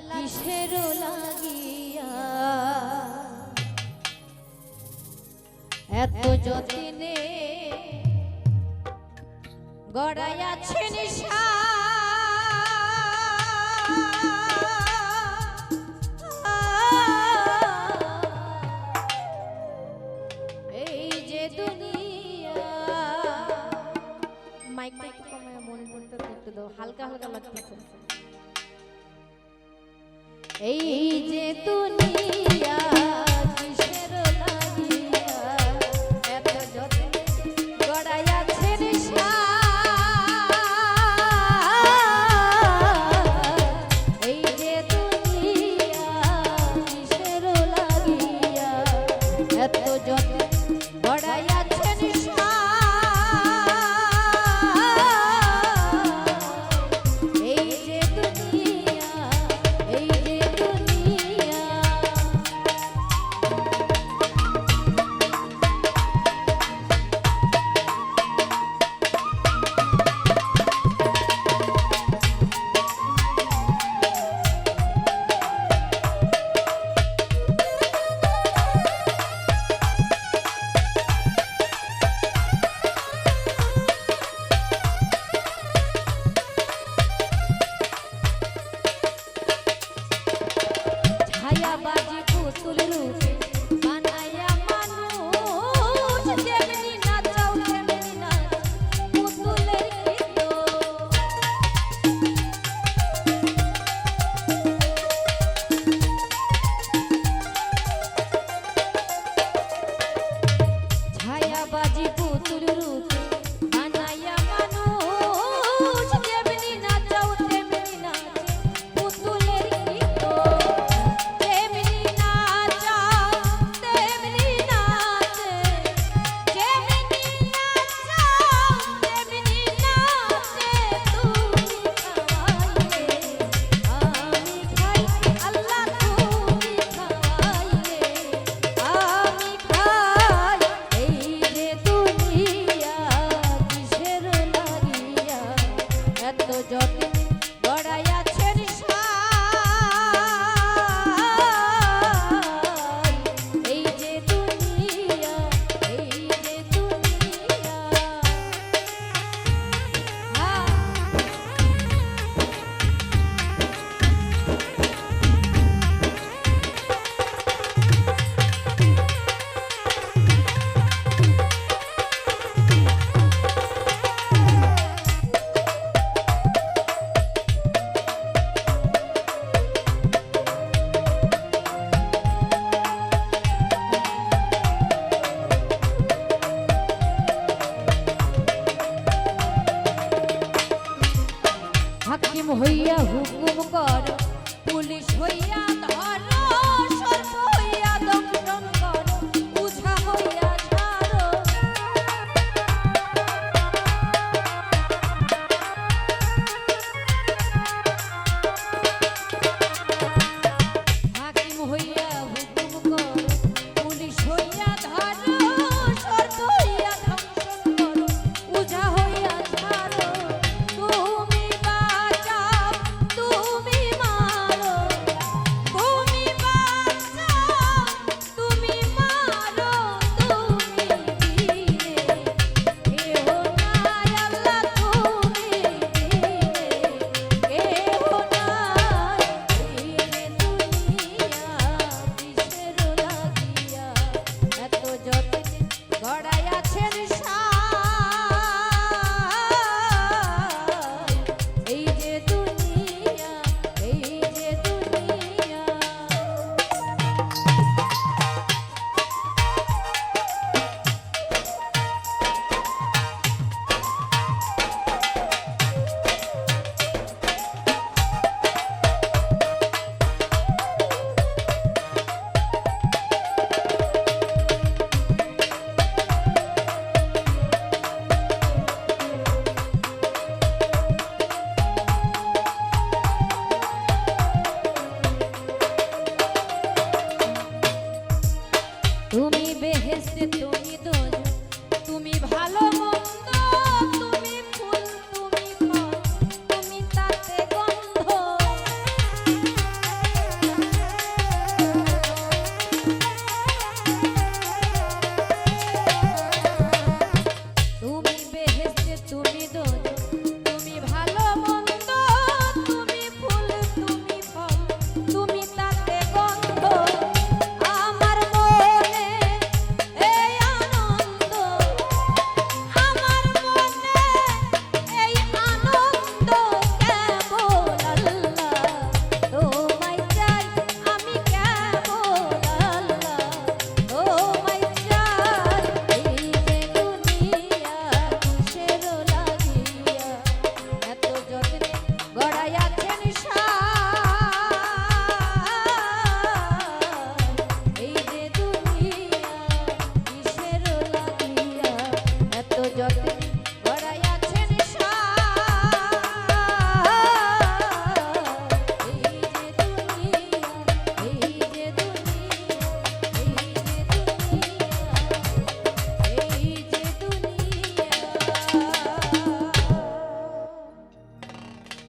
লাগলা কিসের লাগিয়া? এত যতনে গড়াইয়াছে নিশা Hey. পুতুল হাকিম হইয়া হুকুম কর পুলিশ হইয়া